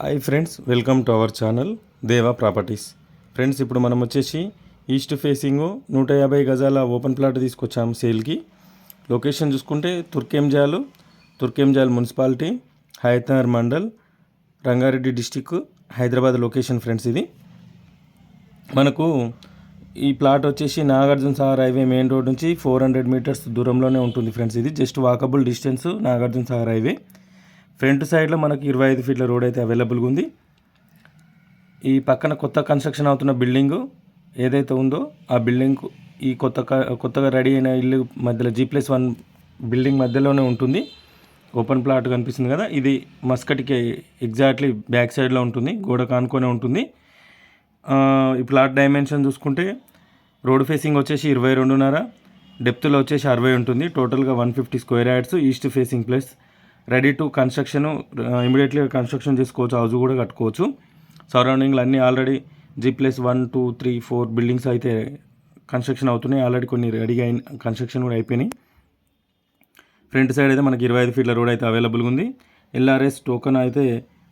Hi friends welcome to our channel Deva properties friends ఇప్పుడు మనం వచ్చేసి ఈస్ట్ ఫేసింగ్ నూట యాభై గజాల ఓపెన్ ప్లాట్ తీసుకొచ్చాము సేల్కి. లొకేషన్ చూసుకుంటే Turkayamjal Turkayamjal municipality Hayathnagar mandal Rangareddy district Hyderabad location friends ఇది. మనకు ఈ ప్లాట్ వచ్చేసి Nagarjuna Sagar highway main road నుంచి ఫోర్ హండ్రెడ్ మీటర్స్ దూరంలోనే ఉంటుంది ఫ్రెండ్స్ ఇది. Just walkable distance Nagarjuna Sagar highway. Front సైడ్లో మనకి ఇరవై ఐదు ఫీట్ల రోడ్ అయితే అవైలబుల్గా ఉంది. ఈ పక్కన కొత్త కన్స్ట్రక్షన్ అవుతున్న బిల్డింగ్ ఏదైతే ఉందో ఆ బిల్డింగ్ ఈ కొత్త కొత్తగా రెడీ అయిన ఇల్లు మధ్యలో జీ ప్లస్ వన్ బిల్డింగ్ మధ్యలోనే ఉంటుంది. ఓపెన్ ప్లాట్ కనిపిస్తుంది కదా ఇది మస్కట్కి ఎగ్జాక్ట్లీ బ్యాక్ సైడ్లో ఉంటుంది గోడ కానుకొనే ఉంటుంది. ఈ ప్లాట్ డైమెన్షన్ చూసుకుంటే రోడ్ ఫేసింగ్ వచ్చేసి ఇరవై రెండున్నర డెప్త్లో వచ్చేసి అరవై ఉంటుంది. టోటల్గా one fifty square yards east facing plus. Ready to construction immediately construction చేసుకోవచ్చు హౌస్ కూడా కట్టుకోవచ్చు. సరౌండింగ్లు అన్నీ already G plus one two three four buildings అయితే కన్స్ట్రక్షన్ అవుతున్నాయి. ఆల్రెడీ కొన్ని రెడీగా అయిన కన్స్ట్రక్షన్ కూడా అయిపోయినాయి. ఫ్రంట్ సైడ్ అయితే మనకి ఇరవై ఐదు ఫీట్ల రోడ్ అయితే అవైలబుల్గా ఉంది. ఎల్ఆర్ఎస్ టోకెన్ అయితే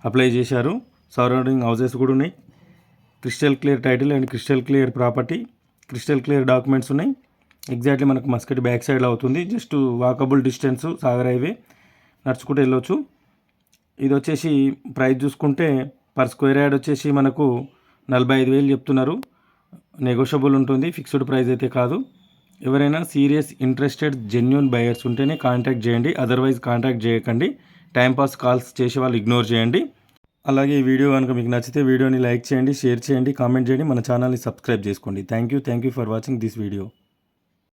అప్లై చేశారు. సరౌండింగ్ హౌసెస్ కూడా ఉన్నాయి. Crystal clear title and crystal clear property crystal clear documents ఉన్నాయి. ఎగ్జాక్ట్లీ మనకు మస్కట్ బ్యాక్ సైడ్లో అవుతుంది. Just walkable distance Sagar highway. నడుచుకుంటూ వెళ్ళొచ్చు. ఇది వచ్చేసి ప్రైస్ చూసుకుంటే పర్ స్క్వేర్ యార్డ్ వచ్చేసి మనకు నలభై ఐదు వేలు చెప్తున్నారు. నెగోషియబుల్ ఉంటుంది. ఫిక్స్డ్ ప్రైస్ అయితే కాదు. ఎవరైనా సీరియస్ ఇంట్రెస్టెడ్ జెన్యున్ బయర్స్ ఉంటేనే కాంటాక్ట్ చేయండి. అదర్వైజ్ కాంటాక్ట్ చేయకండి. టైంపాస్ కాల్స్ చేసే వాళ్ళు ఇగ్నోర్ చేయండి. అలాగే ఈ వీడియో కనుక మీకు నచ్చితే వీడియోని లైక్ చేయండి షేర్ చేయండి కామెంట్ చేయండి. మన ఛానల్ని సబ్స్క్రైబ్ చేసుకోండి. Thank you thank you for watching this video